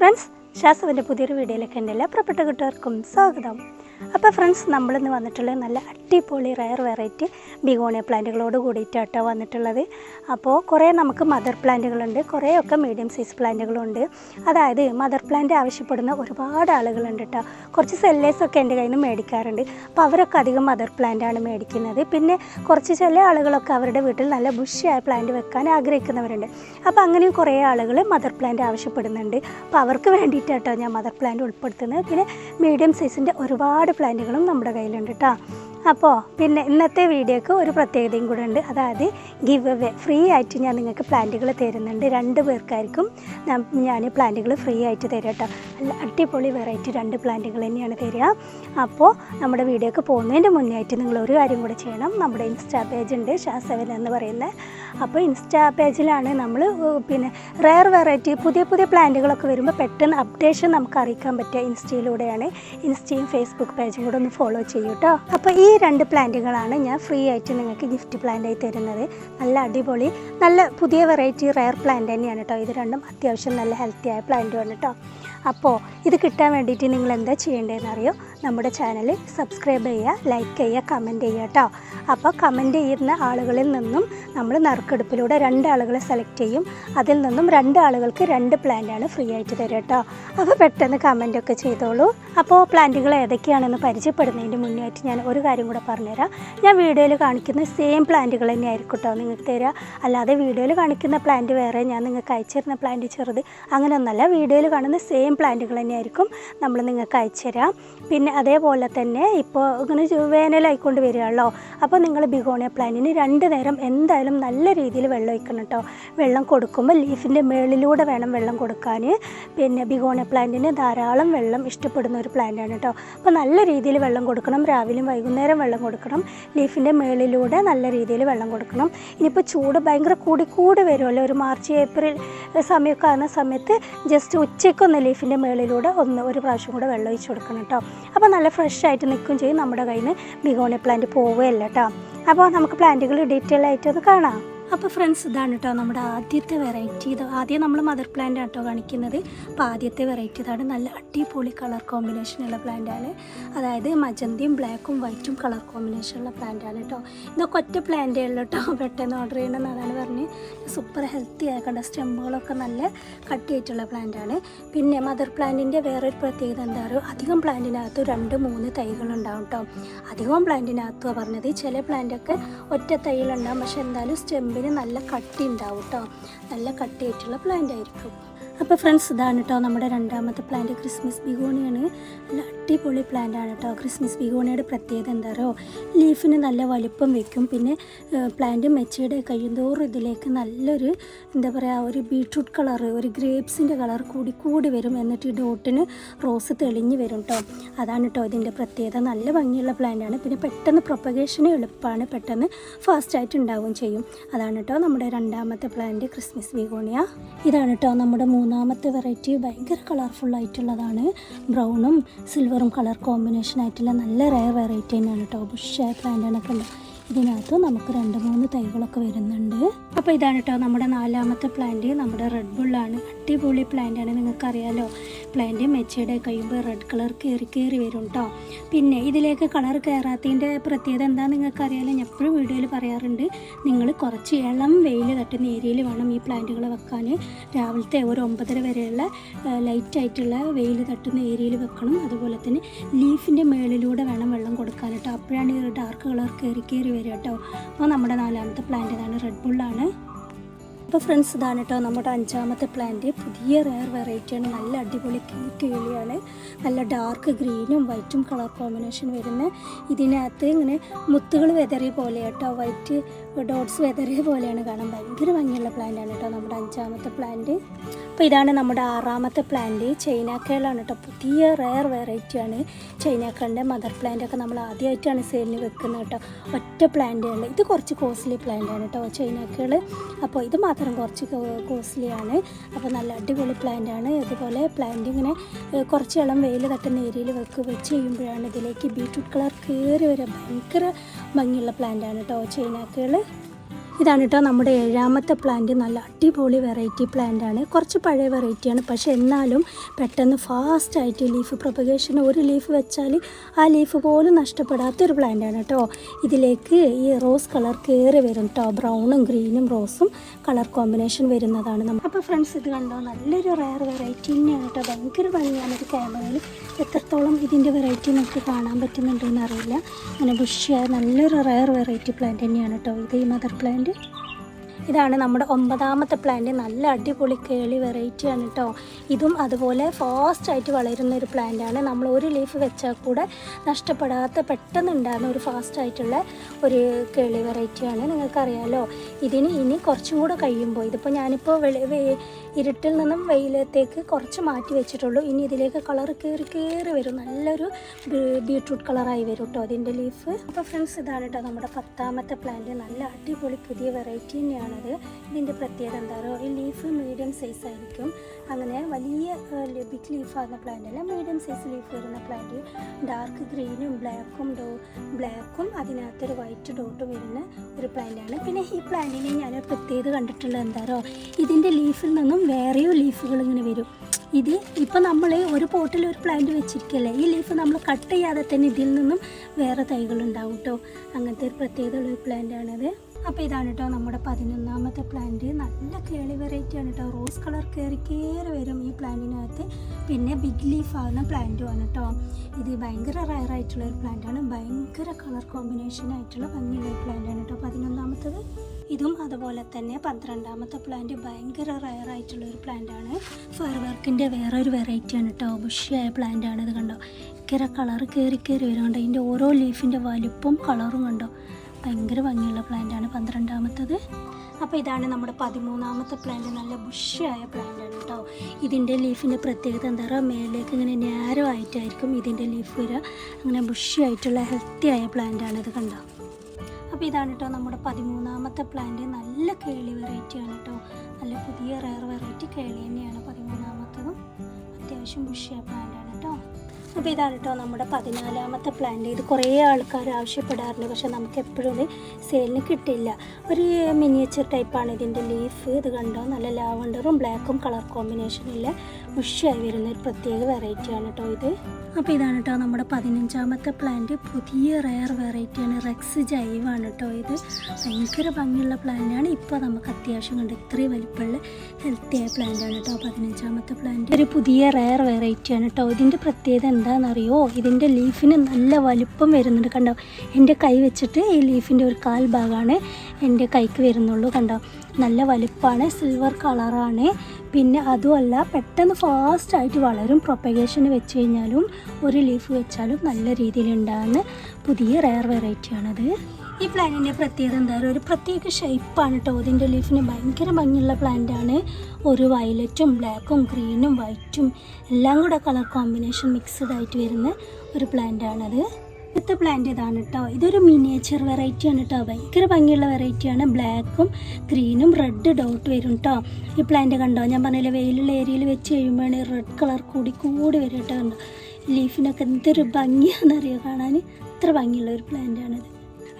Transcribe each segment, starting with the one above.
Friends ഷാസുവിന്റെ പുതിയൊരു വീഡിയോയിലേക്ക് എന്റെ എല്ലാ പ്രിയപ്പെട്ട കുട്ടികൾക്കും സ്വാഗതം. അപ്പോൾ ഫ്രണ്ട്സ് നമ്മളിന്ന് വന്നിട്ടുള്ള നല്ല അടിപൊളി റയർ വെറൈറ്റി ബിഗോണിയ പ്ലാന്റുകളോട് കൂടിയിട്ടാട്ടോ വന്നിട്ടുള്ളത്. അപ്പോൾ കുറേ നമുക്ക് മദർ പ്ലാന്റുകളുണ്ട് കുറേയൊക്കെ മീഡിയം സൈസ് പ്ലാന്റുകളുണ്ട് അതായത് മദർ പ്ലാന്റ് ആവശ്യപ്പെടുന്ന ഒരുപാട് ആളുകളുണ്ട് കേട്ടോ കുറച്ച് സെല്ലേഴ്സൊക്കെ എന്റെ കയ്യിൽ നിന്ന് മേടിക്കാറുണ്ട്. അപ്പോൾ അവരൊക്കെ അധികം മദർ പ്ലാന്റാണ് മേടിക്കുന്നത്. പിന്നെ കുറച്ച് ചില ആളുകളൊക്കെ അവരുടെ വീട്ടിൽ നല്ല ബുഷിയായ പ്ലാന്റ് വെക്കാൻ ആഗ്രഹിക്കുന്നവരുണ്ട്. അപ്പോൾ അങ്ങനെയും കുറേ ആളുകൾ മദർ പ്ലാന്റ് ആവശ്യപ്പെടുന്നുണ്ട്. അപ്പോൾ അവർക്ക് വേണ്ടിയിട്ടാട്ടോ ഞാൻ മദർ പ്ലാന്റ് ഉൾപ്പെടുത്തുന്നത്. പിന്നെ മീഡിയം സൈസിന്റെ ഒരുപാട് പ്ലാന്റുകളും നമ്മുടെ കയ്യിലുണ്ട് കേട്ടോ അപ്പോൾ പിന്നെ ഇന്നത്തെ വീഡിയോക്ക് ഒരു പ്രത്യേകതയും കൂടെ ഉണ്ട്. അതായത് ഗിവ് അവേ ഫ്രീ ആയിട്ട് ഞാൻ നിങ്ങൾക്ക് പ്ലാന്റുകൾ തരുന്നുണ്ട്. രണ്ട് പേർക്കായിരിക്കും ഞാൻ പ്ലാന്റുകൾ ഫ്രീ ആയിട്ട് തരാം കേട്ടോ. നല്ല അടിപൊളി വെറൈറ്റി രണ്ട് പ്ലാന്റുകൾ തന്നെയാണ് തരിക അപ്പോൾ നമ്മുടെ വീഡിയോക്ക് പോകുന്നതിന്റെ മുന്നേ ആയിട്ട് നിങ്ങൾ ഒരു കാര്യം കൂടെ ചെയ്യണം. നമ്മുടെ ഇൻസ്റ്റാ പേജ് ഉണ്ട് ഷാസവൻ എന്ന് പറയുന്നത് അപ്പോൾ ഇൻസ്റ്റാ പേജിലാണ് നമ്മൾ പിന്നെ റെയർ വെറൈറ്റി പുതിയ പുതിയ പ്ലാന്റുകളൊക്കെ വരുമ്പോൾ പെട്ടെന്ന് അപ്ഡേഷൻ നമുക്ക് അറിയിക്കാൻ പറ്റുക ഇൻസ്റ്റയിലൂടെയാണ്. ഇൻസ്റ്റയും ഫേസ്ബുക്ക് പേജും കൂടെ ഒന്ന് ഫോളോ ചെയ്യൂ കേട്ടോ. അപ്പോൾ ഈ രണ്ട് പ്ലാന്റുകളാണ് ഞാൻ ഫ്രീ ആയിട്ട് നിങ്ങൾക്ക് ഗിഫ്റ്റ് പ്ലാന്റായി തരുന്നത്. നല്ല അടിപൊളി നല്ല പുതിയ വെറൈറ്റി റയർ പ്ലാന്റ് തന്നെയാണ് കേട്ടോ ഇത് രണ്ടും അത്യാവശ്യം നല്ല ഹെൽത്തി ആയ പ്ലാന്റുമാണ് കേട്ടോ അപ്പോൾ ഇത് കിട്ടാൻ വേണ്ടിയിട്ട് നിങ്ങൾ എന്താ ചെയ്യേണ്ടതെന്ന് അറിയോ? നമ്മുടെ ചാനൽ സബ്സ്ക്രൈബ് ചെയ്യുക ലൈക്ക് ചെയ്യുക കമന്റ് ചെയ്യുക കേട്ടോ അപ്പോൾ കമന്റ് ചെയ്യുന്ന ആളുകളിൽ നിന്നും നമ്മൾ നറുക്കെടുപ്പിലൂടെ രണ്ടാളുകളെ സെലക്ട് ചെയ്യും. അതിൽ നിന്നും രണ്ട് ആളുകൾക്ക് രണ്ട് പ്ലാന്റാണ് ഫ്രീ ആയിട്ട് തരിക കേട്ടോ അപ്പോൾ പെട്ടെന്ന് കമന്റൊക്കെ ചെയ്തോളൂ. അപ്പോൾ പ്ലാന്റുകൾ ഏതൊക്കെയാണെന്ന് പരിചയപ്പെടുന്നതിന്റെ മുന്നേ ആയിട്ട് ഞാൻ ഒരു കാര്യം കൂടെ പറഞ്ഞുതരാം. ഞാൻ വീഡിയോയിൽ കാണിക്കുന്ന സെയിം പ്ലാന്റുകൾ തന്നെ ആയിരിക്കും കേട്ടോ നിങ്ങൾക്ക് തരിക. അല്ലാതെ വീഡിയോയിൽ കാണിക്കുന്ന പ്ലാന്റ് വേറെ ഞാൻ നിങ്ങൾക്ക് അയച്ചിരുന്ന പ്ലാന്റ് ചെറുത് അങ്ങനെയൊന്നല്ല. വീഡിയോയിൽ കാണുന്ന സെയിം പ്ലാന്റുകൾ തന്നെയായിരിക്കും നമ്മൾ നിങ്ങൾക്ക് അയച്ചു തരാം. പിന്നെ അതേപോലെ തന്നെ ഇപ്പോൾ ഇങ്ങനെ വേനലായിക്കൊണ്ട് വരികയാണല്ലോ. അപ്പോൾ നിങ്ങൾ ബിഗോണിയ പ്ലാന്റിന് രണ്ട് നേരം എന്തായാലും നല്ല രീതിയിൽ വെള്ളം ഒഴിക്കണം കേട്ടോ. വെള്ളം കൊടുക്കുമ്പോൾ ലീഫിന്റെ മേളിലൂടെ വേണം വെള്ളം കൊടുക്കാൻ. പിന്നെ ബിഗോണിയ പ്ലാന്റിന് ധാരാളം വെള്ളം ഇഷ്ടപ്പെടുന്ന ഒരു പ്ലാന്റാണ് കേട്ടോ. അപ്പോൾ നല്ല രീതിയിൽ വെള്ളം കൊടുക്കണം. രാവിലെയും വൈകുന്നേരം വെള്ളം കൊടുക്കണം. ലീഫിന്റെ മേളിലൂടെ നല്ല രീതിയിൽ വെള്ളം കൊടുക്കണം. ഇനിയിപ്പോൾ ചൂട് ഭയങ്കര കൂടി കൂടി വരുമല്ലോ. ഒരു മാർച്ച് ഏപ്രിൽ സമയമൊക്കെ ആകുന്ന സമയത്ത് ജസ്റ്റ് ഉച്ചയ്ക്കൊന്ന് ലീഫിന്റെ മേളിലൂടെ ഒന്ന് ഒരു പ്രാവശ്യം കൂടെ വെള്ളം ഒഴിച്ച് കൊടുക്കണം കേട്ടോ. അപ്പോൾ നല്ല ഫ്രഷ് ആയിട്ട് നിൽക്കുകയും ചെയ്യും നമ്മുടെ കയ്യിൽ നിന്ന് ബിഗോണി പ്ലാന്റ് പോവുകയല്ല കേട്ടോ. അപ്പോൾ നമുക്ക് പ്ലാന്റുകൾ ഡീറ്റെയിൽ ആയിട്ട് അത് കാണാം. അപ്പോൾ ഫ്രണ്ട്സ് ഇതാണ് കേട്ടോ നമ്മുടെ ആദ്യത്തെ വെറൈറ്റി ഇത് ആദ്യം നമ്മൾ മദർ പ്ലാന്റ് ആട്ടോ കാണിക്കുന്നത്. അപ്പോൾ ആദ്യത്തെ വെറൈറ്റി ഇതാണ്. നല്ല അടിപൊളി കളർ കോമ്പിനേഷൻ ഉള്ള പ്ലാന്റ് ആണ്. അതായത് മജന്തിയും ബ്ലാക്കും വൈറ്റും കളർ കോമ്പിനേഷൻ കോമ്പിനേഷനുള്ള പ്ലാന്റാണ് കേട്ടോ ഇതൊക്കെ ഒറ്റ പ്ലാന്റേ ഉള്ളൂ കേട്ടോ പെട്ടെന്ന് ഓർഡർ ചെയ്യണമെന്നാണ് പറഞ്ഞ്. സൂപ്പർ ഹെൽത്തി ആക്കേണ്ട സ്റ്റെമ്പുകളൊക്കെ നല്ല കട്ടിയായിട്ടുള്ള പ്ലാന്റാണ് പിന്നെ മദർ പ്ലാന്റിന്റെ വേറൊരു പ്രത്യേകത എന്താ പറയുക അധികം പ്ലാന്റിനകത്ത് രണ്ട് മൂന്ന് തൈകൾ ഉണ്ടാവും കേട്ടോ അധികം പ്ലാന്റിനകത്തുമാണ് പറഞ്ഞത്. ചില പ്ലാന്റൊക്കെ ഒറ്റ തൈകളുണ്ടാവും പക്ഷെ എന്തായാലും സ്റ്റെമ്പിന് നല്ല കട്ടി ഉണ്ടാവും കേട്ടോ നല്ല കട്ടിയായിട്ടുള്ള പ്ലാന്റ് ആയിരിക്കും. അപ്പോൾ ഫ്രണ്ട്സ് ഇതാണ് കേട്ടോ നമ്മുടെ രണ്ടാമത്തെ പ്ലാന്റ് ക്രിസ്മസ് ബിഗോണിയാണ്. നല്ല അടിപൊളി പ്ലാന്റ് ആണ് കേട്ടോ ക്രിസ്മസ് ബിഗോണിയുടെ പ്രത്യേകത എന്താ പറയുക ലീഫിന് നല്ല വലുപ്പം വെക്കും. പിന്നെ പ്ലാന്റ് മെച്ചയുടെ കഴിയുന്തോറും ഇതിലേക്ക് നല്ലൊരു എന്താ പറയുക ഒരു ബീട്രൂട്ട് കളർ ഒരു ഗ്രേപ്സിന്റെ കളർ കൂടി കൂടി വരും. എന്നിട്ട് ഈ ഡോട്ടിന് റോസ് തെളിഞ്ഞ് വരും കേട്ടോ അതാണ് കേട്ടോ ഇതിന്റെ പ്രത്യേകത. നല്ല ഭംഗിയുള്ള പ്ലാന്റ് ആണ്. പിന്നെ പെട്ടെന്ന് പ്രൊപ്പഗേഷന് എളുപ്പമാണ് പെട്ടെന്ന് ഫാസ്റ്റായിട്ട് ഉണ്ടാവുകയും ചെയ്യും. അതാണ് കേട്ടോ നമ്മുടെ രണ്ടാമത്തെ പ്ലാന്റ് ക്രിസ്മസ് ബിഗോണിയ. ഇതാണ് കേട്ടോ നമ്മുടെ മൂന്നാമത്തെ വെറൈറ്റി ഭയങ്കര കളർഫുൾ ആയിട്ടുള്ളതാണ്. ബ്രൗണും സിൽവറും കളർ കോമ്പിനേഷൻ ആയിട്ടുള്ള നല്ല റയർ വെറൈറ്റി തന്നെയാണ് കേട്ടോ ബുഷായ പ്ലാന്റാണൊക്കെ ഉണ്ട് ഇതിനകത്ത് നമുക്ക് രണ്ട് മൂന്ന് തൈകളൊക്കെ വരുന്നുണ്ട്. അപ്പോൾ ഇതാണ് കേട്ടോ നമ്മുടെ നാലാമത്തെ പ്ലാന്റ് നമ്മുടെ റെഡ് ബുള്ളാണ് അടിപൊളി പ്ലാന്റാണ് നിങ്ങൾക്കറിയാലോ. പ്ലാന്റ് മെച്ചയുടെ കഴിയുമ്പോൾ റെഡ് കളർ കയറി കയറി വരും കേട്ടോ പിന്നെ ഇതിലേക്ക് കളർ കയറാത്തതിന്റെ പ്രത്യേകത എന്താണെന്ന് നിങ്ങൾക്കറിയാലോ? ഞാൻ എപ്പോഴും വീഡിയോയിൽ പറയാറുണ്ട് നിങ്ങൾ കുറച്ച് ഇളം വെയിൽ തട്ടുന്ന ഏരിയയിൽ വേണം ഈ പ്ലാന്റുകൾ വെക്കാൻ. രാവിലത്തെ ഒരു ഒമ്പതര വരെയുള്ള ലൈറ്റ് ആയിട്ടുള്ള വെയിൽ തട്ടുന്ന ഏരിയയിൽ വെക്കണം. അതുപോലെ തന്നെ ലീഫിന്റെ മേളിലൂടെ വേണം വെള്ളം കൊടുക്കാൻ കേട്ടോ അപ്പോഴാണ് ഈ ഡാർക്ക് കളർ കയറി കയറി വരിക കേട്ടോ അപ്പോൾ നമ്മുടെ നാലാമത്തെ പ്ലാന്റ് ഇതാണ് റെഡ് ബുള്ളാണ് അപ്പോൾ ഫ്രണ്ട്സ് ഇതാണ് കേട്ടോ നമ്മുടെ അഞ്ചാമത്തെ പ്ലാന്റ് പുതിയ റയർ വെറൈറ്റിയാണ് നല്ല അടിപൊളി കേക്ക് കിളിയാണ്. നല്ല ഡാർക്ക് ഗ്രീനും വൈറ്റും കളർ കോമ്പിനേഷൻ വരുന്ന ഇതിനകത്ത് ഇങ്ങനെ മുത്തുകൾ വെതറിയ പോലെ കേട്ടോ വൈറ്റ് ഡോട്ട്സ് വെതറിയ പോലെയാണ് കാണാൻ ഭയങ്കര ഭംഗിയുള്ള പ്ലാന്റാണ് കേട്ടോ നമ്മുടെ അഞ്ചാമത്തെ പ്ലാന്റ് അപ്പോൾ ഇതാണ് നമ്മുടെ ആറാമത്തെ പ്ലാന്റ് ചൈനാക്കേളാണ് കേട്ടോ. പുതിയ റയർ വെറൈറ്റിയാണ് ചൈനാക്കളുടെ മദർ പ്ലാന്റ് ഒക്കെ നമ്മൾ ആദ്യമായിട്ടാണ് സെയിലിന് വെക്കുന്നത് കേട്ടോ. ഒറ്റ പ്ലാന്റുകൾ ഇത് കുറച്ച് കോസ്റ്റ്ലി പ്ലാന്റാണ് കേട്ടോ ചൈനാക്കേൾ അപ്പോൾ ഇത് മാത്രം കുറച്ച് കോസ്റ്റ്ലിയാണ് അപ്പോൾ നല്ല അടിപൊളി പ്ലാന്റാണ് ഇതുപോലെ പ്ലാന്റ് ഇങ്ങനെ കുറച്ച് ഇളം വെയിൽ തട്ടുന്ന ഏരിയയിൽ വെക്ക് വെച്ച് ചെയ്യുമ്പോഴാണ് ഇതിലേക്ക് ബീട്രൂട്ട് കളർ കയറി വരെ ഭയങ്കര ഭംഗിയുള്ള പ്ലാന്റാണ് കേട്ടോ ചൈനാക്കേൾ ഇതാണ് കേട്ടോ നമ്മുടെ ഏഴാമത്തെ പ്ലാന്റ് നല്ല അടിപൊളി വെറൈറ്റി പ്ലാന്റ് ആണ്. കുറച്ച് പഴയ വെറൈറ്റിയാണ് പക്ഷേ എന്നാലും പെട്ടെന്ന് ഫാസ്റ്റായിട്ട് ലീഫ് പ്രൊപ്പഗേഷൻ ഒരു ലീഫ് വെച്ചാൽ ആ ലീഫ് പോലും നഷ്ടപ്പെടാത്തൊരു പ്ലാന്റ് ആണ് കേട്ടോ ഇതിലേക്ക് ഈ റോസ് കളർ കയറി വരും കേട്ടോ ബ്രൗണും ഗ്രീനും റോസും കളർ കോമ്പിനേഷൻ വരുന്നതാണ് നമ്മൾ അപ്പോൾ ഫ്രണ്ട്സ് ഇത് കണ്ടോ? നല്ലൊരു റയർ വെറൈറ്റി തന്നെയാണ് കേട്ടോ ഭയങ്കര ഭംഗിയാണ് ഒരു ക്യാമറയിൽ എത്രത്തോളം ഇതിന്റെ വെറൈറ്റി നമുക്ക് കാണാൻ പറ്റുന്നുണ്ടെന്ന് അറിയില്ല. അങ്ങനെ ബുഷിയായ നല്ലൊരു റയർ വെറൈറ്റി പ്ലാന്റ് തന്നെയാണ് കേട്ടോ ഇത് ഈ മദർ പ്ലാന്റ് ഇതാണ് നമ്മുടെ ഒമ്പതാമത്തെ പ്ലാന്റ് നല്ല അടിപൊളി കേളി വെറൈറ്റി ആണ് കേട്ടോ ഇതും അതുപോലെ ഫാസ്റ്റായിട്ട് വളരുന്ന ഒരു പ്ലാന്റാണ് നമ്മൾ ഒരു ലീഫ് വെച്ചാൽ കൂടെ നഷ്ടപ്പെടാത്ത പെട്ടെന്ന് ഉണ്ടാകുന്ന ഒരു ഫാസ്റ്റായിട്ടുള്ള ഒരു കേളി വെറൈറ്റിയാണ് നിങ്ങൾക്കറിയാലോ? ഇതിന് ഇനി കുറച്ചും കൂടെ കഴിയുമ്പോൾ ഇതിപ്പോൾ ഞാനിപ്പോൾ ഇരുട്ടിൽ നിന്നും വെയിലത്തേക്ക് കുറച്ച് മാറ്റി വെച്ചിട്ടുള്ളൂ. ഇനി ഇതിലേക്ക് കളർ കയറി കയറി വരും. നല്ലൊരു ബീട്രൂട്ട് കളറായി വരും കേട്ടോ അതിന്റെ ലീഫ്. അപ്പോൾ ഫ്രണ്ട്സ് ഇതാണ് കേട്ടോ നമ്മുടെ പത്താമത്തെ പ്ലാന്റ് നല്ല അടിപൊളി പുതിയ വെറൈറ്റി തന്നെയാണത്. ഇതിന്റെ പ്രത്യേകത എന്താ പറയുക ഈ ലീഫ് മീഡിയം സൈസ് ആയിരിക്കും. അങ്ങനെ വലിയ ബിഗ് ലീഫ് ആകുന്ന പ്ലാന്റ് അല്ല മീഡിയം സൈസ് ലീഫ് വരുന്ന പ്ലാന്റ് ഡാർക്ക് ഗ്രീനും ബ്ലാക്കും ഡോ ബ്ലാക്കും അതിനകത്തൊരു വൈറ്റ് ഡോട്ട് വരുന്ന ഒരു പ്ലാന്റാണ് പിന്നെ ഈ പ്ലാന്റിനെ ഞാൻ പ്രത്യേകത കണ്ടിട്ടുള്ളത് എന്താ പറയുക ഇതിന്റെ ലീഫിൽ നിന്നും വേറെയും ലീഫുകൾ ഇങ്ങനെ വരും. ഇത് ഇപ്പം നമ്മൾ ഒരു പോട്ടിൽ ഒരു പ്ലാന്റ് വെച്ചിരിക്കല്ലേ? ഈ ലീഫ് നമ്മൾ കട്ട് ചെയ്യാതെ തന്നെ ഇതിൽ നിന്നും വേറെ തൈകൾ ഉണ്ടാവും കേട്ടോ അങ്ങനത്തെ ഒരു പ്രത്യേകതയുള്ള ഒരു പ്ലാന്റാണത് അപ്പോൾ ഇതാണ് കേട്ടോ നമ്മുടെ പതിനൊന്നാമത്തെ പ്ലാന്റ് നല്ല കേളി വെറൈറ്റി ആണ് കേട്ടോ റോസ് കളർ കയറി കയറി വരും ഈ പ്ലാന്റിനകത്ത് പിന്നെ ബിഗ് ലീഫ് ആകുന്ന പ്ലാന്റുമാണ് കേട്ടോ ഇത് ഭയങ്കര റയർ ആയിട്ടുള്ള ഒരു പ്ലാന്റാണ് ഭയങ്കര കളർ കോമ്പിനേഷൻ ആയിട്ടുള്ള ഭംഗിയുള്ള ഒരു പ്ലാന്റാണ് കേട്ടോ പതിനൊന്നാമത്തത്. ഇതും അതുപോലെ തന്നെ പന്ത്രണ്ടാമത്തെ പ്ലാന്റ് ഭയങ്കര റയർ ആയിട്ടുള്ള ഒരു പ്ലാന്റ് ആണ്. ഫയർ വർക്കിന്റെ വേറൊരു വെറൈറ്റി ആണ് കേട്ടോ ബുഷിയായ പ്ലാന്റ് ആണ് ഇത് കണ്ടോ. ഇക്കര കളർ കയറി കയറി വരുന്നുണ്ട് ഇതിന്റെ ഓരോ ലീഫിന്റെ വലുപ്പവും കളറും കണ്ടോ. ഭയങ്കര ഭംഗിയുള്ള പ്ലാന്റ് ആണ് പന്ത്രണ്ടാമത്തത്. അപ്പോൾ ഇതാണ് നമ്മുടെ പതിമൂന്നാമത്തെ പ്ലാന്റ് നല്ല ബുഷിയായ പ്ലാന്റ് ആണ് കേട്ടോ ഇതിന്റെ ലീഫിന്റെ പ്രത്യേകത എന്താ പറയുക മേലേക്ക് ഇങ്ങനെ നാരോ ആയിട്ടായിരിക്കും ഇതിന്റെ ലീഫ് വരിക. അങ്ങനെ ബുഷിയായിട്ടുള്ള ഹെൽത്തി ആയ പ്ലാന്റ് ആണ് ഇത് കണ്ടോ. അപ്പോൾ ഇതാണ് കേട്ടോ നമ്മുടെ പതിമൂന്നാമത്തെ പ്ലാന്റ്. നല്ല കേളി വെറൈറ്റി ആണ് കേട്ടോ. നല്ല പുതിയ റയർ വെറൈറ്റി കേളി തന്നെയാണ് പതിമൂന്നാമത്തതും. അത്യാവശ്യം ബുഷിയ ആണ് കേട്ടോ. അപ്പോൾ ഇതാണ് കേട്ടോ നമ്മുടെ പതിനാലാമത്തെ പ്ലാന്റ് ഇത് കുറേ ആൾക്കാർ ആവശ്യപ്പെടാറുണ്ട്. പക്ഷെ നമുക്ക് എപ്പോഴും ഇത് സെയിലിന് കിട്ടില്ല. ഒരു മിനിയേച്ചർ ടൈപ്പാണ് ഇതിന്റെ ലീഫ് ഇത് കണ്ടോ? നല്ല ലാവണ്ടറും ബ്ലാക്കും കളർ കോമ്പിനേഷനില്ല ബുഷിയായി വരുന്ന ഒരു പ്രത്യേക വെറൈറ്റിയാണ് കേട്ടോ ഇത്. അപ്പോൾ ഇതാണ് കേട്ടോ നമ്മുടെ പതിനഞ്ചാമത്തെ പ്ലാന്റ് പുതിയ റയർ വെറൈറ്റിയാണ് റെക്സ് ജൈവാണ് കേട്ടോ ഇത്. ഭയങ്കര ഭംഗിയുള്ള പ്ലാന്റാണ് ഇപ്പോൾ നമുക്ക് അത്യാവശ്യം കണ്ട് ഇത്രയും വലിപ്പമുള്ള ഹെൽത്തി ആയ പ്ലാന്റാണ് കേട്ടോ പതിനഞ്ചാമത്തെ പ്ലാന്റ് ഒരു പുതിയ റയർ വെറൈറ്റിയാണ് കേട്ടോ ഇതിന്റെ പ്രത്യേകത എന്താണെന്നറിയോ? ഇതിന്റെ ലീഫിന് നല്ല വലിപ്പം വരുന്നുണ്ട് കണ്ടോ? എന്റെ കൈ വെച്ചിട്ട് ഈ ലീഫിന്റെ ഒരു കാൽ ഭാഗമാണ് എന്റെ കൈക്ക് വരുന്നുള്ളൂ കണ്ടോ? നല്ല വലിപ്പമാണ് സിൽവർ കളറാണ് പിന്നെ അതുമല്ല പെട്ടെന്ന് ഫാസ്റ്റായിട്ട് വളരും പ്രൊപ്പഗേഷന് വെച്ച് കഴിഞ്ഞാലും ഒരു ലീഫ് വെച്ചാലും നല്ല രീതിയിൽ ഉണ്ടാകുന്ന പുതിയ റയർ വെറൈറ്റിയാണത് ഈ പ്ലാന്റിന്റെ പ്രത്യേകത എന്താ ഒരു പ്രത്യേക ഷേപ്പാണ് കേട്ടോ ഇതിന്റെ ലീഫിന് ഭയങ്കര ഭംഗിയുള്ള പ്ലാന്റാണ് ഒരു വയലറ്റും ബ്ലാക്കും ഗ്രീനും വൈറ്റും എല്ലാം കൂടെ കളർ കോമ്പിനേഷൻ മിക്സ്ഡ് ആയിട്ട് വരുന്ന ഒരു പ്ലാന്റാണത് ഇപ്പോഴത്തെ പ്ലാന്റ് ഇതാണ് കേട്ടോ ഇതൊരു മിനിയേച്ചർ വെറൈറ്റി ആണ് കേട്ടോ ഭയങ്കര ഭംഗിയുള്ള വെറൈറ്റിയാണ് ബ്ലാക്കും ഗ്രീനും റെഡ് ഡോട്ട് വരും കേട്ടോ ഈ പ്ലാന്റ് കണ്ടോ? ഞാൻ പറഞ്ഞില്ല വെയിലുള്ള ഏരിയയിൽ വെച്ച് കഴിയുമ്പോഴാണ് റെഡ് കളർ കൂടി കൂടി വരും കേട്ടോ കണ്ടോ? ലീഫിനൊക്കെ എന്തൊരു ഭംഗിയാണെന്നറിയോ? കാണാൻ അത്ര ഭംഗിയുള്ള ഒരു പ്ലാന്റാണിത്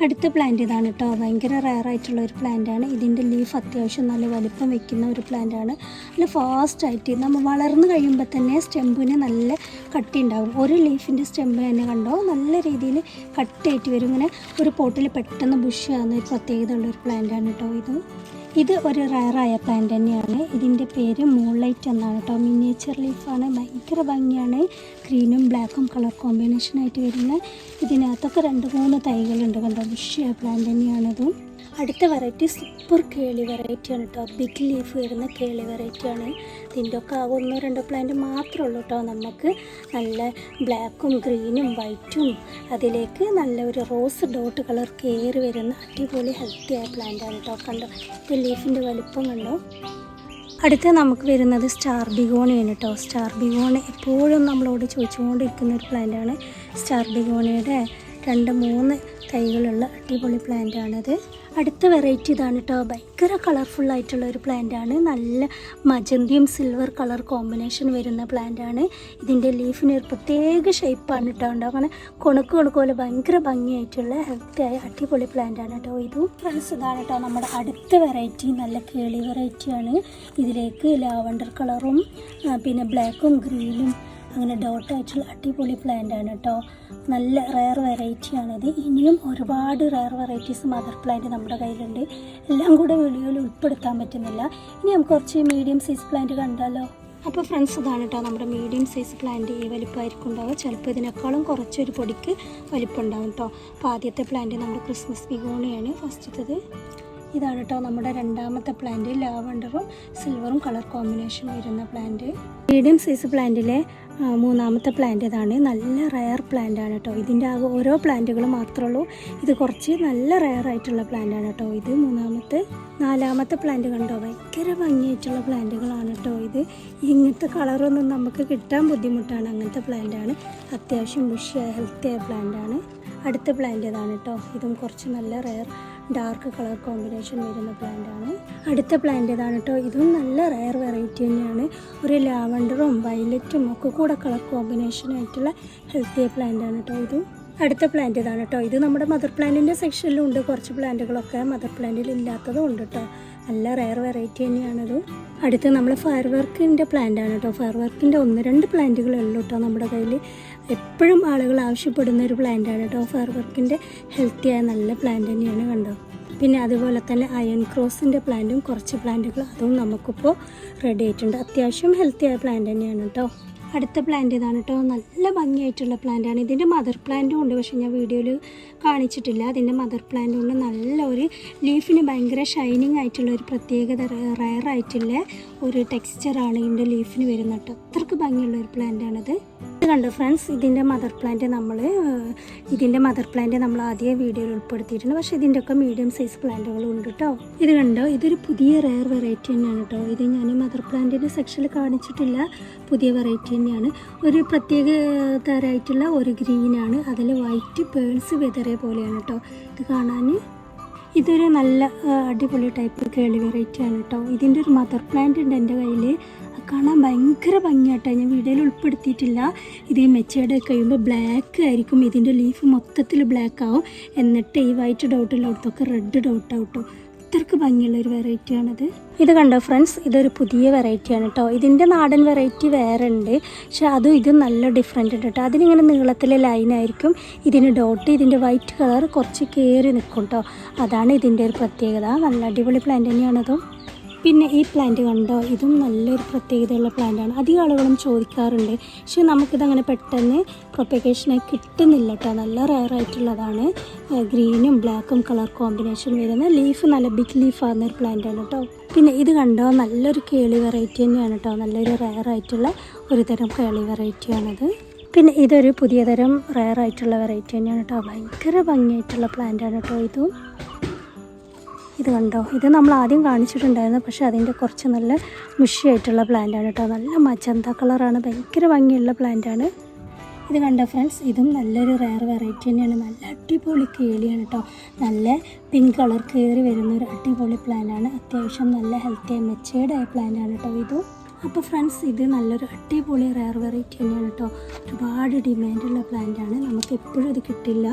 അടുത്ത പ്ലാന്റ് ഇതാണ് കേട്ടോ. ഭയങ്കര റയർ ആയിട്ടുള്ള ഒരു പ്ലാന്റ് ആണ്. ഇതിന്റെ ലീഫ് അത്യാവശ്യം നല്ല വലിപ്പം വെക്കുന്ന ഒരു പ്ലാന്റ് ആണ്. നല്ല ഫാസ്റ്റ് ആയിട്ട് നമ്മൾ വളർന്നു കഴിയുമ്പോൾ തന്നെ സ്റ്റെമ്പിന് നല്ല കട്ടി ഉണ്ടാകും ഒരു ലീഫിന്റെ സ്റ്റെമ്പ് തന്നെ കണ്ടോ? നല്ല രീതിയിൽ കട്ടായിട്ട് വരും. ഇങ്ങനെ ഒരു പോട്ടിൽ പെട്ടെന്ന് ബുഷ് ആകുന്ന ഒരു പ്രത്യേകത ഉള്ള ഒരു പ്ലാന്റ് ആണ് കേട്ടോ ഇത്. ഇത് ഒരു റയറായ പ്ലാന്റ് തന്നെയാണ്. ഇതിന്റെ പേര് മൂൺലൈറ്റ് എന്നാണ് കേട്ടോ. മിനിയേച്ചർ ലീഫാണ് ഭയങ്കര ഭംഗിയാണ്. ഗ്രീനും ബ്ലാക്കും കളർ കോമ്പിനേഷനായിട്ട് വരുന്നത് ഇതിനകത്തൊക്കെ രണ്ട് മൂന്ന് തൈകളുണ്ട് കണ്ടോ? ബുഷിയ പ്ലാന്റ് തന്നെയാണതും. അടുത്ത വെറൈറ്റി സൂപ്പർ കേളി വെറൈറ്റിയാണ് കേട്ടോ ബിഗ് ലീഫ് വരുന്ന കേളി വെറൈറ്റിയാണ് ഇതിന്റെ ഒക്കെ ആ ഒന്നോ രണ്ടോ പ്ലാന്റ് മാത്രമേ ഉള്ളൂ കേട്ടോ നമുക്ക്. നല്ല ബ്ലാക്കും ഗ്രീനും വൈറ്റും അതിലേക്ക് നല്ല ഒരു റോസ് ഡോട്ട് കളർ കയറി വരുന്ന അടിപൊളി ഹെൽത്തി ആയ പ്ലാന്റാണ് കേട്ടോ കണ്ടോ? ഇത് ലീഫിന്റെ വലുപ്പം കണ്ടോ? അടുത്ത നമുക്ക് വരുന്നത് സ്റ്റാർ ബിഗോണിയാണ് കേട്ടോ സ്റ്റാർ ബിഗോണ എപ്പോഴും നമ്മളോട് ചോദിച്ചുകൊണ്ടിരിക്കുന്ന ഒരു പ്ലാന്റാണ് സ്റ്റാർ ബിഗോണിയുടെ രണ്ട് മൂന്ന് തൈകളുള്ള അടിപൊളി പ്ലാന്റ് ആണത്. അടുത്ത വെറൈറ്റി ഇതാണ് കേട്ടോ ഭയങ്കര കളർഫുൾ ആയിട്ടുള്ള ഒരു പ്ലാന്റ് ആണ്. നല്ല മജന്തിയും സിൽവർ കളർ കോമ്പിനേഷൻ വരുന്ന പ്ലാന്റ് ആണ്. ഇതിന്റെ ലീഫിന് ഒരു പ്രത്യേക ഷേപ്പാണ് കേട്ടോ അങ്ങനെ കൊണക്ക് പോലെ ഭയങ്കര ഭംഗിയായിട്ടുള്ള ഹെൽത്തി ആയ അടിപൊളി പ്ലാന്റ് ആണ് കേട്ടോ ഇതും ഫ്രണ്ട്സ് ഇതാണ് കേട്ടോ നമ്മുടെ അടുത്ത വെറൈറ്റി നല്ല കേളി വെറൈറ്റിയാണ് ഇതിലേക്ക് ലാവണ്ടർ കളറും പിന്നെ ബ്ലാക്കും ഗ്രീനും അങ്ങനെ ഡോട്ട് ആയിട്ടുള്ള അടിപൊളി പ്ലാന്റ് ആണ് കേട്ടോ നല്ല റയർ വെറൈറ്റി ആണിത്. ഇനിയും ഒരുപാട് റയർ വെറൈറ്റീസ് മദർ പ്ലാന്റ് നമ്മുടെ കയ്യിലുണ്ട്. എല്ലാം കൂടെ വീഡിയോയിൽ ഉൾപ്പെടുത്താൻ പറ്റുന്നില്ല. ഇനി നമുക്ക് കുറച്ച് മീഡിയം സൈസ് പ്ലാന്റ് കണ്ടാലോ? അപ്പോൾ ഫ്രണ്ട്സ് ഇതാണ് കേട്ടോ നമ്മുടെ മീഡിയം സൈസ് പ്ലാന്റ് ഈ വലിപ്പമായിരിക്കും ഉണ്ടാവുക ചിലപ്പോൾ ഇതിനേക്കാളും കുറച്ചൊരു പൊടിക്ക് വലിപ്പം ഉണ്ടാവും കേട്ടോ അപ്പോൾ ആദ്യത്തെ പ്ലാന്റ് നമ്മുടെ ക്രിസ്മസ് ബിഗോണിയാണ് ഫസ്റ്റത്തത് ഇതാണ് കേട്ടോ നമ്മുടെ രണ്ടാമത്തെ പ്ലാന്റ് ലാവണ്ടറും സിൽവറും കളർ കോമ്പിനേഷൻ വരുന്ന പ്ലാന്റ് മീഡിയം സൈസ് പ്ലാന്റിലെ മൂന്നാമത്തെ പ്ലാന്റ് ഇതാണ്. നല്ല റയർ പ്ലാന്റ് ആണ് കേട്ടോ ഇതിന്റെ ആകെ ഓരോ പ്ലാന്റുകൾ മാത്രമേ ഉള്ളൂ. ഇത് കുറച്ച് നല്ല റയർ ആയിട്ടുള്ള പ്ലാന്റ് ആണ് കേട്ടോ ഇത് മൂന്നാമത്തെ നാലാമത്തെ പ്ലാന്റ് കണ്ടോ? ഭയങ്കര ഭംഗിയായിട്ടുള്ള പ്ലാന്റുകളാണ് കേട്ടോ ഇത്. ഇങ്ങനത്തെ കളറൊന്നും നമുക്ക് കിട്ടാൻ ബുദ്ധിമുട്ടാണ് അങ്ങനത്തെ പ്ലാന്റ് ആണ്. അത്യാവശ്യം ബുഷിയായ ഹെൽത്തിയായ ആയ പ്ലാന്റ് ആണ്. അടുത്ത പ്ലാന്റ് ഇതാണ് കേട്ടോ ഇതും കുറച്ച് നല്ല റയർ ഡാർക്ക് കളർ കോമ്പിനേഷൻ വരുന്ന പ്ലാന്റ് ആണ്. അടുത്ത പ്ലാന്റ് ഇതാണ് കേട്ടോ ഇതും നല്ല റയർ വെറൈറ്റി തന്നെയാണ്. ഒരു ലാവണ്ടറും വയലറ്റും ഒക്കെ കൂടെ കളർ കോമ്പിനേഷനായിട്ടുള്ള ഹെൽത്തി ആണ് കേട്ടോ ഇതും. അടുത്ത പ്ലാന്റ് ഇതാണ് കേട്ടോ ഇത് നമ്മുടെ മദർ പ്ലാന്റിന്റെ സെക്ഷനിലും ഉണ്ട് കുറച്ച് പ്ലാന്റുകളൊക്കെ മദർ പ്ലാന്റിൽ ഇല്ലാത്തതും ഉണ്ട് കേട്ടോ നല്ല റയർ വെറൈറ്റി തന്നെയാണത് അടുത്ത് നമ്മൾ ഫയർ വർക്കിന്റെ പ്ലാന്റ് ആണ് കേട്ടോ ഫയർ വർക്കിന്റെ ഒന്ന് രണ്ട് പ്ലാന്റുകളേ ഉള്ളൂ കേട്ടോ നമ്മുടെ കയ്യിൽ എപ്പോഴും ആളുകൾ ആവശ്യപ്പെടുന്ന ഒരു പ്ലാന്റാണ് കേട്ടോ. ഫയർ വർക്കിന്റെ ഹെൽത്തിയായ നല്ല പ്ലാന്റ് തന്നെയാണ് കണ്ടോ. പിന്നെ അതുപോലെ തന്നെ അയൺ ക്രോസിന്റെ പ്ലാന്റും കുറച്ച് പ്ലാന്റുകൾ അതും നമുക്കിപ്പോൾ റെഡി ആയിട്ടുണ്ട്. അത്യാവശ്യം ഹെൽത്തിയായ പ്ലാന്റ് തന്നെയാണ് കേട്ടോ. അടുത്ത പ്ലാന്റ് ഇതാണ് കേട്ടോ. നല്ല ഭംഗിയായിട്ടുള്ള പ്ലാന്റാണ് ഇതിന്റെ മദർ പ്ലാന്റും ഉണ്ട്. പക്ഷേ ഞാൻ വീഡിയോയിൽ കാണിച്ചിട്ടില്ല. അതിന്റെ മദർ പ്ലാന്റ് കൊണ്ട് നല്ല ഒരു ലീഫിന് ഭയങ്കര ഷൈനിങ് ആയിട്ടുള്ള ഒരു പ്രത്യേകത റയർ ആയിട്ടുള്ള ഒരു ടെക്സ്ചറാണ് ഇതിന്റെ ലീഫിന് വരുന്നത് കേട്ടോ. അത്രയ്ക്ക് ഭംഗിയുള്ള ഒരു പ്ലാന്റാണിത് ഇത്. കണ്ടോ ഫ്രണ്ട്സ് ഇതിന്റെ മദർ പ്ലാന്റ് നമ്മൾ ഇതിന്റെ മദർ പ്ലാന്റ് നമ്മൾ ആദ്യം വീഡിയോയിൽ ഉൾപ്പെടുത്തിയിട്ടുണ്ട്. പക്ഷേ ഇതിന്റെ ഒക്കെ മീഡിയം സൈസ് പ്ലാന്റുകളും ഉണ്ട് കേട്ടോ. ഇത് കണ്ടോ? ഇതൊരു പുതിയ റയർ വെറൈറ്റി തന്നെയാണ് കേട്ടോ. ഇത് ഞാൻ മദർ പ്ലാന്റിന്റെ സെക്ഷനിൽ കാണിച്ചിട്ടില്ല. പുതിയ വെറൈറ്റി തന്നെയാണ്. ഒരു പ്രത്യേക തരമായിട്ടുള്ള ഒരു ഗ്രീനാണ് അതിൽ വൈറ്റ് പേൾസ് വിതറിയ പോലെയാണ് കേട്ടോ ഇത് കാണാൻ ഇതൊരു നല്ല അടിപൊളി ടൈപ്പ് കേളി വെറൈറ്റി ആണ് കേട്ടോ ഇതിന്റെ ഒരു മദർ പ്ലാന്റ് ഉണ്ട് എന്റെ കയ്യിൽ. കാണാൻ ഭയങ്കര ഭംഗിയാട്ടോ. ഞാൻ വീഡിയോയിൽ ഉൾപ്പെടുത്തിയിട്ടില്ല. ഇത് മെച്ചേഡ് കഴിയുമ്പോൾ ബ്ലാക്ക് ആയിരിക്കും. ഇതിന്റെ ലീഫ് മൊത്തത്തിൽ ബ്ലാക്ക് ആവും. എന്നിട്ട് ഈ വൈറ്റ് ഡൗട്ടുള്ളടത്തൊക്കെ റെഡ് ഡോട്ടാവും ആവട്ടോ അത്രയ്ക്ക് ഭംഗിയുള്ള ഒരു വെറൈറ്റി ആണിത് ഇത് കണ്ടോ ഫ്രണ്ട്സ്? ഇതൊരു പുതിയ വെറൈറ്റിയാണ് കേട്ടോ ഇതിന്റെ നാടൻ വെറൈറ്റി വേറെ ഉണ്ട് പക്ഷെ അതും ഇതും നല്ല ഡിഫറെന്റ് ഉണ്ട് കേട്ടോ അതിനിങ്ങനെ നീളത്തിലെ ലൈനായിരിക്കും ഇതിന് ഡോട്ട് ഇതിന്റെ വൈറ്റ് കളർ കുറച്ച് കയറി നിൽക്കും കേട്ടോ അതാണ് ഇതിന്റെ ഒരു പ്രത്യേകത. നല്ല അടിപൊളി പ്ലാന്റ് തന്നെയാണതും. പിന്നെ ഈ പ്ലാന്റ് കണ്ടോ? ഇതും നല്ലൊരു പ്രത്യേകതയുള്ള പ്ലാന്റാണ് അധികം ആളുകളും ചോദിക്കാറുണ്ട്. പക്ഷേ നമുക്കിതങ്ങനെ പെട്ടെന്ന് പ്രൊപ്പഗേഷനായി കിട്ടുന്നില്ല കേട്ടോ. നല്ല റയറായിട്ടുള്ളതാണ് ഗ്രീനും ബ്ലാക്കും കളർ കോമ്പിനേഷൻ വരുന്ന ലീഫ് നല്ല ബിഗ് ലീഫ് ആകുന്ന ഒരു പ്ലാന്റാണ് കേട്ടോ. പിന്നെ ഇത് കണ്ടോ? നല്ലൊരു കേളി വെറൈറ്റി തന്നെയാണ് കേട്ടോ. നല്ലൊരു റയറായിട്ടുള്ള ഒരു തരം കേളി വെറൈറ്റിയാണത് പിന്നെ ഇതൊരു പുതിയ തരം റയറായിട്ടുള്ള വെറൈറ്റി തന്നെയാണ് കേട്ടോ. ഭയങ്കര ഭംഗിയായിട്ടുള്ള പ്ലാന്റാണ് കേട്ടോ ഇതും. ഇത് കണ്ടോ? ഇത് നമ്മൾ ആദ്യം കാണിച്ചിട്ടുണ്ടായിരുന്നു. പക്ഷേ അതിന്റെ കുറച്ച് നല്ല മുഷിയായിട്ടുള്ള പ്ലാന്റാണ് കേട്ടോ. നല്ല മജന്ത കളറാണ് ഭയങ്കര ഭംഗിയുള്ള പ്ലാന്റാണ് ഇത് കണ്ടോ ഫ്രണ്ട്സ് ഇതും നല്ലൊരു റയർ വെറൈറ്റി തന്നെയാണ്. നല്ല അടിപൊളി കേളിയാണ് കേട്ടോ. നല്ല പിങ്ക് കളർ കയറി വരുന്ന ഒരു അടിപൊളി പ്ലാന്റാണ് അത്യാവശ്യം നല്ല ഹെൽത്തി ആയി മെച്ചേർഡ് ആയ പ്ലാന്റാണ് കേട്ടോ ഇതും. അപ്പോൾ ഫ്രണ്ട്സ് ഇത് നല്ലൊരു അടിപൊളി റയർ വെറൈറ്റി തന്നെയാണ് കേട്ടോ ഒരുപാട് ഡിമാൻഡുള്ള പ്ലാന്റാണ് നമുക്ക് എപ്പോഴും ഇത് കിട്ടില്ല.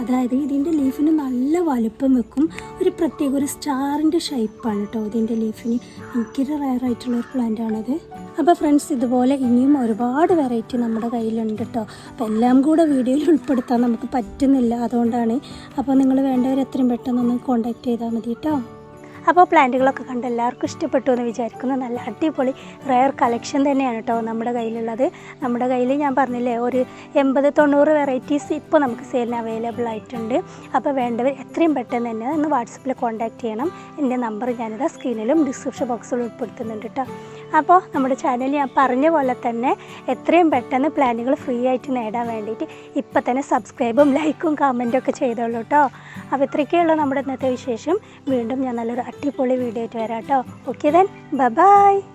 അതായത് ഇതിന്റെ ലീഫിന് നല്ല വലുപ്പം വെക്കും. ഒരു പ്രത്യേക ഒരു സ്റ്റാറിന്റെ ഷേപ്പാണ് കേട്ടോ ഇതിന്റെ ലീഫിന് ഭയങ്കര റയർ ആയിട്ടുള്ള ഒരു പ്ലാന്റാണത് അപ്പോൾ ഫ്രണ്ട്സ് ഇതുപോലെ ഇനിയും ഒരുപാട് വെറൈറ്റി നമ്മുടെ കയ്യിലുണ്ട് കേട്ടോ അപ്പോൾ എല്ലാം കൂടെ വീഡിയോയിൽ ഉൾപ്പെടുത്താൻ നമുക്ക് പറ്റുന്നില്ല അതുകൊണ്ടാണ്. അപ്പോൾ നിങ്ങൾ വേണ്ടവർ എത്രയും പെട്ടെന്ന് കോൺടാക്റ്റ് ചെയ്താൽ മതി കേട്ടോ അപ്പോൾ പ്ലാന്റുകളൊക്കെ കണ്ട് എല്ലാവർക്കും ഇഷ്ടപ്പെട്ടു എന്ന് വിചാരിക്കുന്നു. നല്ല അടിപൊളി റയർ കളക്ഷൻ തന്നെയാണ് കേട്ടോ നമ്മുടെ കയ്യിലുള്ളത്. നമ്മുടെ കയ്യിൽ ഞാൻ പറഞ്ഞില്ലേ ഒരു എൺപത് തൊണ്ണൂറ് വെറൈറ്റീസ് ഇപ്പോൾ നമുക്ക് സെയിലിന് അവൈലബിൾ ആയിട്ടുണ്ട്. അപ്പോൾ വേണ്ടവർ എത്രയും പെട്ടെന്ന് തന്നെ ഒന്ന് വാട്സപ്പിൽ കോൺടാക്ട് ചെയ്യണം. എന്റെ നമ്പർ ഞാനിതാ സ്ക്രീനിലും ഡിസ്ക്രിപ്ഷൻ ബോക്സിലും ഉൾപ്പെടുത്തുന്നുണ്ട് കേട്ടോ. അപ്പോൾ നമ്മുടെ ചാനൽ ഞാൻ പറഞ്ഞ പോലെ തന്നെ എത്രയും പെട്ടെന്ന് പ്ലാനുകൾ ഫ്രീ ആയിട്ട് നേടാൻ വേണ്ടിയിട്ട് ഇപ്പം തന്നെ സബ്സ്ക്രൈബും ലൈക്കും കമന്റും ഒക്കെ ചെയ്തോളൂ കേട്ടോ അപ്പോൾ ഇത്രയൊക്കെയുള്ള നമ്മുടെ ഇന്നത്തെ വിശേഷം. വീണ്ടും ഞാൻ നല്ലൊരു അടിപൊളി വീഡിയോ ആയിട്ട് വരാം കേട്ടോ ഓക്കെ ദെൻ ബൈ